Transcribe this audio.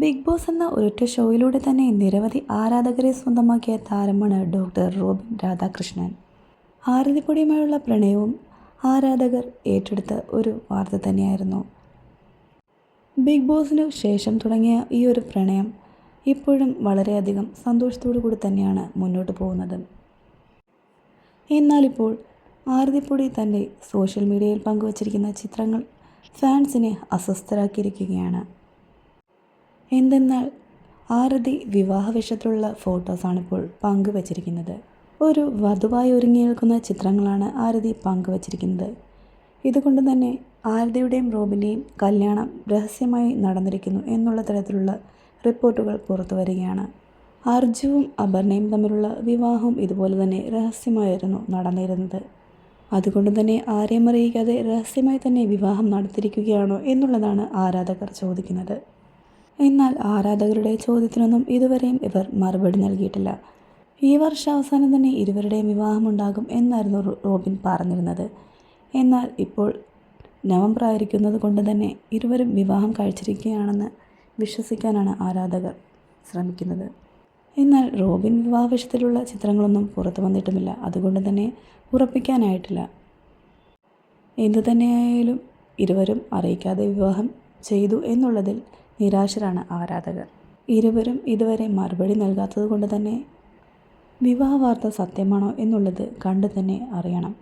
Big boss എന്ന ഒരൊറ്റ ഷോയിലൂടെ തന്നെ നിരവധി ആരാധകരെ സ്വന്തമാക്കിയ താരമാണ് ഡോക്ടർ റോബിൻ രാധാകൃഷ്ണൻ. ആരതിപ്പൊടിയുമായുള്ള പ്രണയവും ആരാധകർ ഏറ്റെടുത്ത ഒരു വാർത്ത തന്നെയായിരുന്നു. ബിഗ് ബോസിനു ശേഷം തുടങ്ങിയ ഈ ഒരു പ്രണയം ഇപ്പോഴും വളരെയധികം സന്തോഷത്തോടു കൂടി തന്നെയാണ് മുന്നോട്ട് പോകുന്നത്. എന്നാലിപ്പോൾ ആരതിപ്പൊടി തന്റെ സോഷ്യൽ മീഡിയയിൽ പങ്കുവച്ചിരിക്കുന്ന ചിത്രങ്ങൾ ഫാൻസിനെ അസ്വസ്ഥരാക്കിയിരിക്കുകയാണ്. എന്തെന്നാൽ ആരതി വിവാഹവേഷത്തിലുള്ള ഫോട്ടോസാണിപ്പോൾ പങ്കുവച്ചിരിക്കുന്നത്. ഒരു വധുവായി ഒരുങ്ങി നിൽക്കുന്ന ചിത്രങ്ങളാണ് ആരതി പങ്കുവച്ചിരിക്കുന്നത്. ഇതുകൊണ്ട് തന്നെ ആരതിയുടെയും റോബിന്റെയും കല്യാണം രഹസ്യമായി നടന്നിരിക്കുന്നു എന്നുള്ള തരത്തിലുള്ള റിപ്പോർട്ടുകൾ പുറത്തു വരികയാണ്. അർജുവും അപർണയും തമ്മിലുള്ള വിവാഹവും ഇതുപോലെ തന്നെ രഹസ്യമായിരുന്നു നടന്നിരുന്നത്. അതുകൊണ്ട് തന്നെ ആരെയും അറിയിക്കാതെ രഹസ്യമായി തന്നെ വിവാഹം നടത്തിയിരിക്കുകയാണോ എന്നുള്ളതാണ് ആരാധകർ ചോദിക്കുന്നത്. എന്നാൽ ആരാധകരുടെ ചോദ്യത്തിനൊന്നും ഇതുവരെയും ഇവർ മറുപടി നൽകിയിട്ടില്ല. ഈ വർഷാവസാനം തന്നെ ഇരുവരുടെയും വിവാഹമുണ്ടാകും എന്നായിരുന്നു റോബിൻ പറഞ്ഞിരുന്നത്. എന്നാൽ ഇപ്പോൾ നവംബർ ആയിരിക്കുന്നത് കൊണ്ട് തന്നെ ഇരുവരും വിവാഹം കഴിച്ചിരിക്കുകയാണെന്ന് വിശ്വസിക്കാനാണ് ആരാധകർ ശ്രമിക്കുന്നത്. എന്നാൽ റോബിൻ വിവാഹ വിഷയത്തിലുള്ള ചിത്രങ്ങളൊന്നും പുറത്തു വന്നിട്ടുമില്ല. അതുകൊണ്ട് തന്നെ ഉറപ്പിക്കാനായിട്ടില്ല. എന്തു തന്നെയായാലും ഇരുവരും അറിയിക്കാതെ വിവാഹം ചെയ്തു എന്നുള്ളതിൽ നിരാശരാണ് ആരാധകർ. ഇരുവരും ഇതുവരെ മറുപടി നൽകാത്തത് കൊണ്ട് തന്നെ വിവാഹ വാർത്ത സത്യമാണോ എന്നുള്ളത് കണ്ടു തന്നെ അറിയണം.